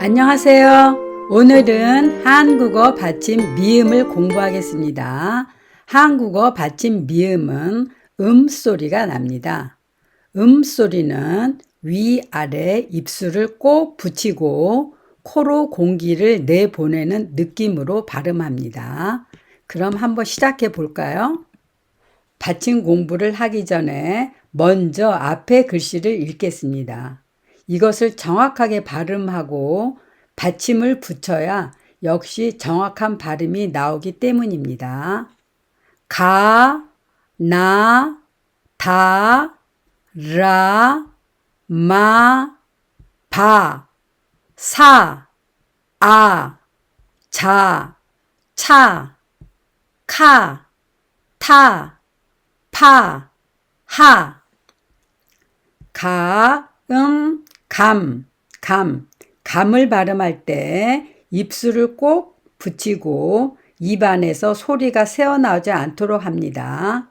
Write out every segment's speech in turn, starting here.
안녕하세요. 오늘은 한국어 받침 미음을 공부하겠습니다. 한국어 받침 미음은 음 소리가 납니다. 음 소리는 위아래 입술을 꼭 붙이고 코로 공기를 내보내는 느낌으로 발음합니다. 그럼 한번 시작해 볼까요? 받침 공부를 하기 전에 먼저 앞에 글씨를 읽겠습니다. 이것을 정확하게 발음하고 받침을 붙여야 역시 정확한 발음이 나오기 때문입니다. 가, 나, 다, 라, 마, 바, 사, 아, 자, 차, 카, 타, 파, 하, 가, 음, 감, 감. 감을 발음할 때 입술을 꼭 붙이고 입 안에서 소리가 새어나오지 않도록 합니다.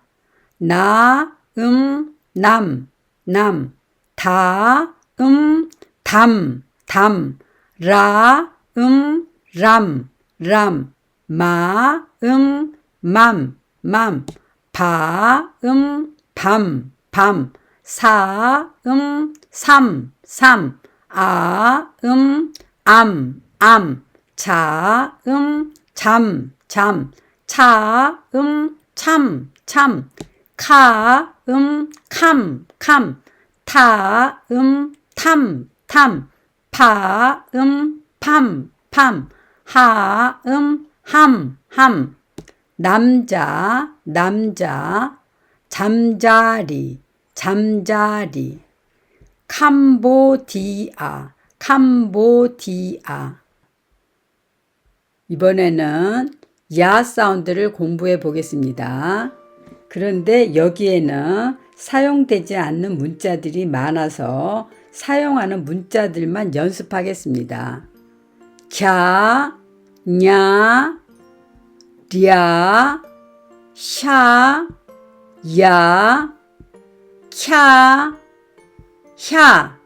나, 음, 남, 남. 다, 음, 담, 담. 라, 음, 람, 람. 마, 음, 맘, 맘. 바, 음, 밤, 밤. 사, 음, 삼, 삼. 아, 음, 암, 암. 자, 음, 잠, 잠. 차, 음, 참, 참. 카, 음, 캄, 캄. 타, 음, 탐, 탐. 파, 음, 팜, 팜. 하, 음, 함, 함. 남자, 남자. 잠자리, 잠자리. 캄보디아, 캄보디아. 이번에는 야 사운드를 공부해 보겠습니다. 그런데 여기에는 사용되지 않는 문자들이 많아서 사용하는 문자들만 연습하겠습니다. 캬, 냐, 랴, 샤, 야, 캬, 샤.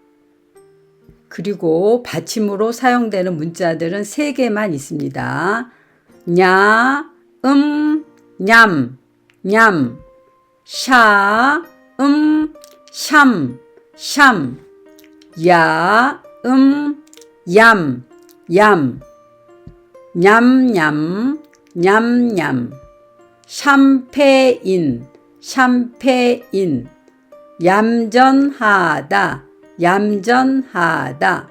그리고 받침으로 사용되는 문자들은 세 개만 있습니다. 냐, 음, 냠, 냠, 샤, 음, 샴, 샴, 야, 음, 얌, 얌, 냠 냠, 냠 냠, 샴페인, 샴페인, 얌전하다, 얌전하다.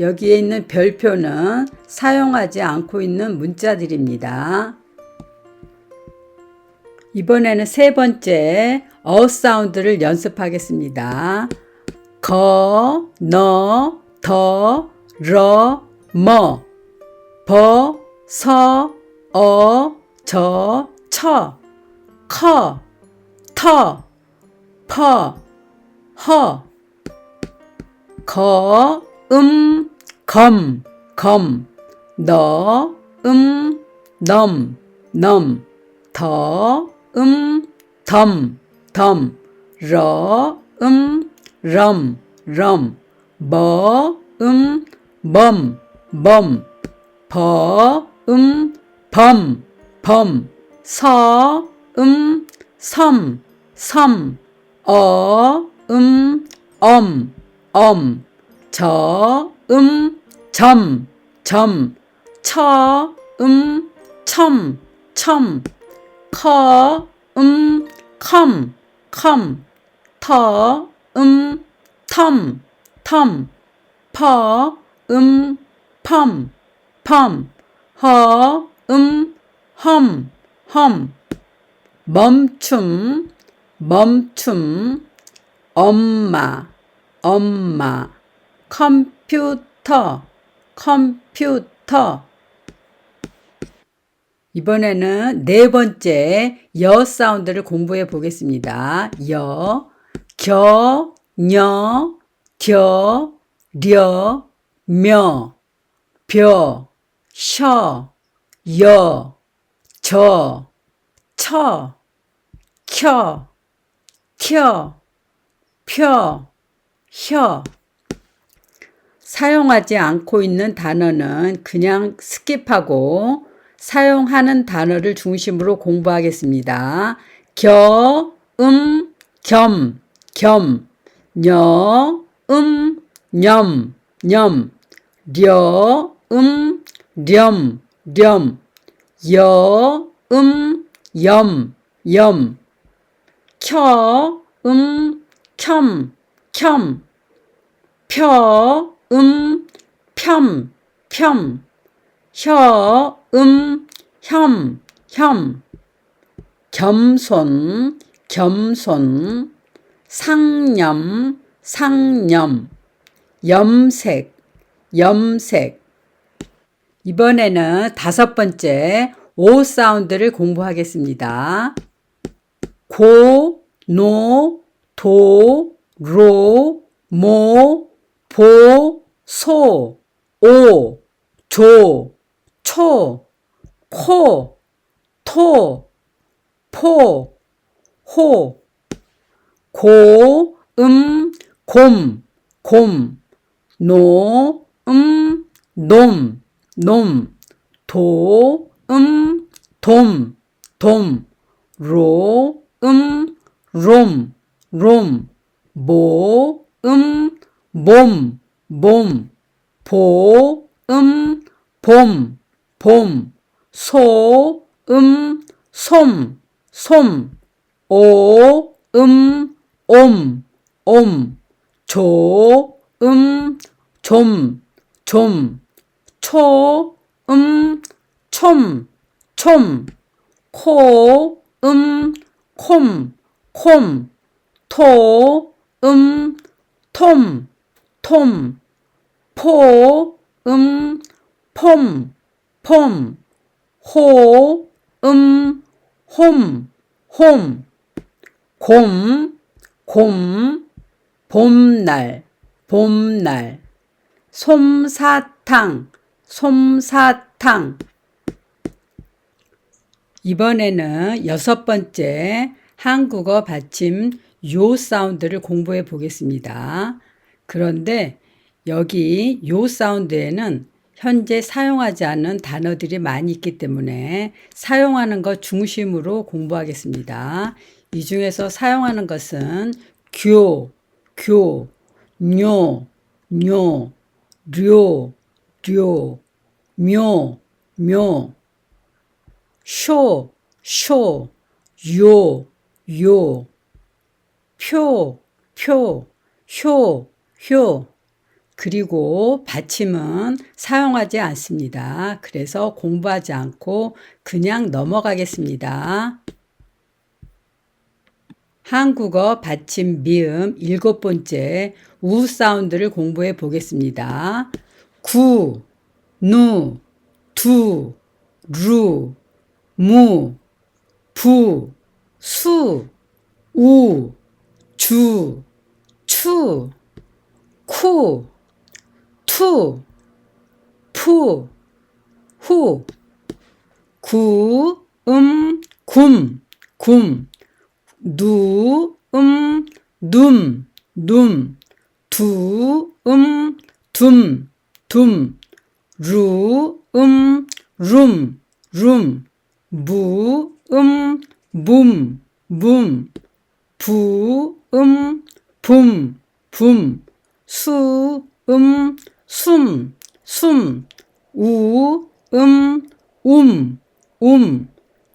여기에 있는 별표는 사용하지 않고 있는 문자들입니다. 이번에는 세 번째 어 사운드를 연습하겠습니다. 거, 너, 더, 러, 머, 버, 서, 어, 저, 처, 커, 터, 퍼, 허, 거, 음, 검, 검, 너, 음, 넘, 넘, 더, 음, 덤, 덤, 러, 음, 럼, 럼, 뭐, 음, 멈, 멈, 버, 음, 범, 범, 서, 음, 섬, 섬, 어, 음, 엄, 엄, 저, 음, 점, 점, 처, 음, 첨, 첨, 커, 음, 컴, 컴, 터, 음, 텀, 텀, 퍼, 음, 펌, 펌, 허, 음, 험, 험, 멈춤, 멈춤, 엄마, 엄마, 컴퓨터, 컴퓨터. 이번에는 네 번째 여 사운드를 공부해 보겠습니다. 여, 겨, 녀, 겨, 려, 며, 벼, 셔, 여, 저, 처, 켜, 켜, 펴, 혀. 사용하지 않고 있는 단어는 그냥 스킵하고 사용하는 단어를 중심으로 공부하겠습니다. 겨, 음, 겸, 겸, 녀, 음, 념, 념, 려, 음, 렴, 렴, 여, 음, 염, 염, 켜, 음, 켬, 켬, 펴, 음, 폄, 폄, 혀, 음, 혐, 혐, 겸손, 겸손, 상념, 상념, 염색, 염색. 이번에는 다섯 번째 오 사운드를 공부하겠습니다. 고, 노, 도, 로, 모, 보, 소, 오, 조, 초, 코, 토, 포, 호, 고, 음, 곰, 곰, 노, 음, 놈, 놈, 도, 음, 돔, 돔, 로, 음, 롬, 롬, 모, 음, 몸, 몸, 보, 음, 봄, 봄, 소, 음, 솜, 솜, 오, 음, 옴, 옴, 조, 음, 좀, 좀, 초, 음, 촘, 촘, 코, 음, 콤, 콤, 토, 음, 톰, 톰, 포, 음, 폼, 폼, 호, 음, 홈, 홈, 곰, 곰, 봄날, 봄날, 솜사탕, 솜사탕. 이번에는 여섯 번째 한국어 받침 요 사운드를 공부해 보겠습니다. 그런데 여기 요 사운드에는 현재 사용하지 않는 단어들이 많이 있기 때문에 사용하는 것 중심으로 공부하겠습니다. 이 중에서 사용하는 것은 교, 교, 뇨, 뇨, 료, 료, 묘, 묘, 쇼, 쇼, 요, 요, 표, 표, 효, 효. 그리고 받침은 사용하지 않습니다. 그래서 공부하지 않고 그냥 넘어가겠습니다. 한국어 받침 미음 일곱 번째 우 사운드를 공부해 보겠습니다. 구, 누, 두, 루, 무, 부, 수, 우, 주, 추, 쿠, 투, 푸, 후, 구, 음, 굼, 굼, 누, 음, 눔, 눔, 두, 음, 둠, 둠, 루, 음, 룸, 룸, 무, 음, 붐, 붐, 부, 음, 붐, 붐, 수, 음, 숨, 숨, 우, 음, 움, 움,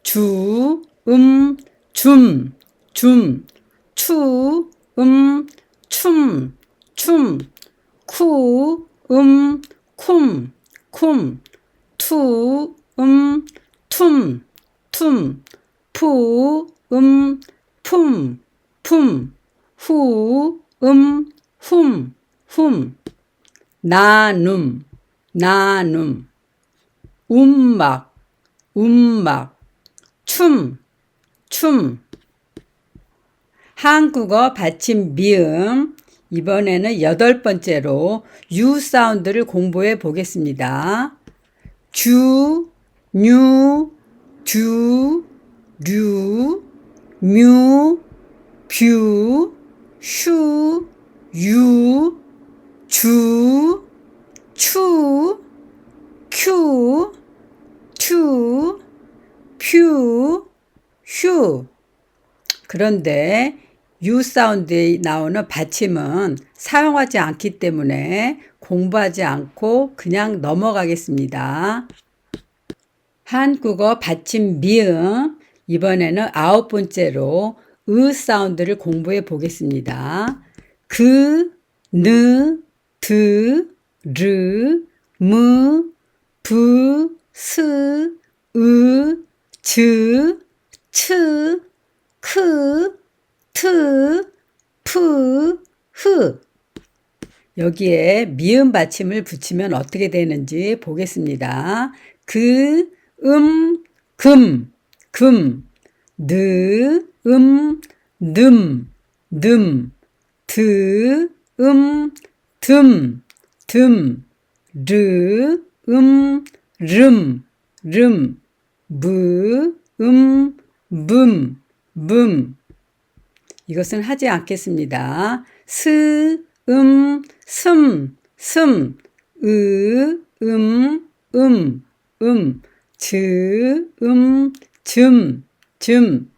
주, 음, 줌, 줌, 추, 음, 춤, 춤, 쿠, 음, 쿰, 쿰, 투, 음, 툼, 툼, 푸, 음, 품, 품, 후, 음, 훔, 훔, 나눔, 나눔, 움막, 움막, 춤, 춤. 한국어 받침 미음. 이번에는 여덟 번째로 유 사운드를 공부해 보겠습니다. 주, 뉴, 듀, 류, 뮤, 뷰, 슈, 유, 주, 추, 큐, 투, 퓨, 휴. 그런데 U 사운드에 나오는 받침은 사용하지 않기 때문에 공부하지 않고 그냥 넘어가겠습니다. 한국어 받침 미음 이번에는 아홉 번째로 으 사운드를 공부해 보겠습니다. 그, 느, 드, 르, 무, 부, 스, 으, 즈, 츠, 크, 트, 프, 흐. 여기에 미음 받침을 붙이면 어떻게 되는지 보겠습니다. 그, 음, 금, 금, 느, 음, 늠, 늠, 드, 음, 듬, 듬, 르, 음, 름, 름, 무, 음, 붐, 붐. 이것은 하지 않겠습니다. 스, 음, 슴, 슴, 으, 음, 음, 음, 즈, 음, 즘, 즘,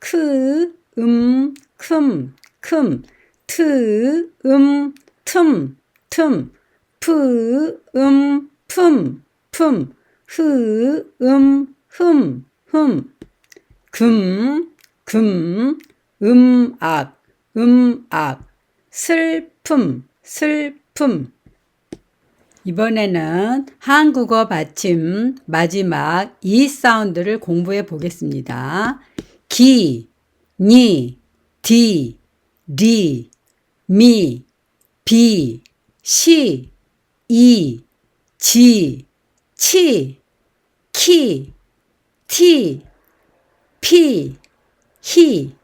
크, 음, 큼, 큼, 트, 음, 틈, 틈, 프, 음, 품, 품, 흐, 음, 흠, 흠, 금, 금, 음악, 음악, 슬픔, 슬픔. 이번에는 한국어 받침 마지막 이 사운드를 공부해 보겠습니다. 기, 니, 디, 리, 미, 비, 시, 이, 지, 치, 키, 티, 피, 히,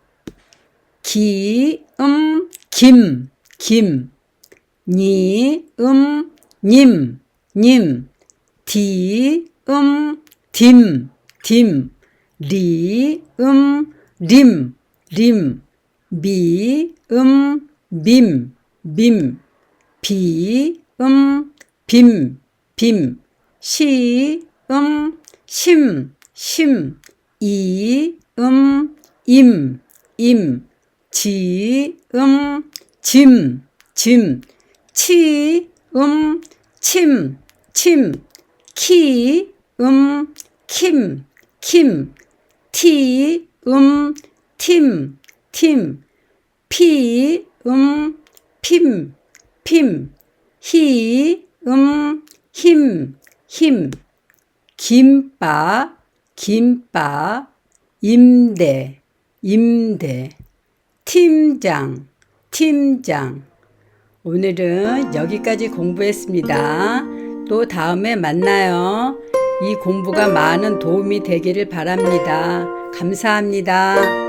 기, 음, 김, 김, 니, 음, 님, 님, 디, 음, 딤, 딤, 리, 음, 림, 림, 미, 음, 밈, 밈, 비, 음, 빔, 빔, 시, 음, 심, 심, 이, 음, 임, 임, 지, 음, 짐, 짐, 치, 음, 침, 침, 키, 음, 킴, 킴, 티, 음, 팀, 팀, 피, 음, 핌, 핌, 히, 음, 힘, 힘, 김밥, 김밥, 임대, 임대, 팀장, 팀장. 오늘은 여기까지 공부했습니다. 또 다음에 만나요. 이 공부가 많은 도움이 되기를 바랍니다. 감사합니다.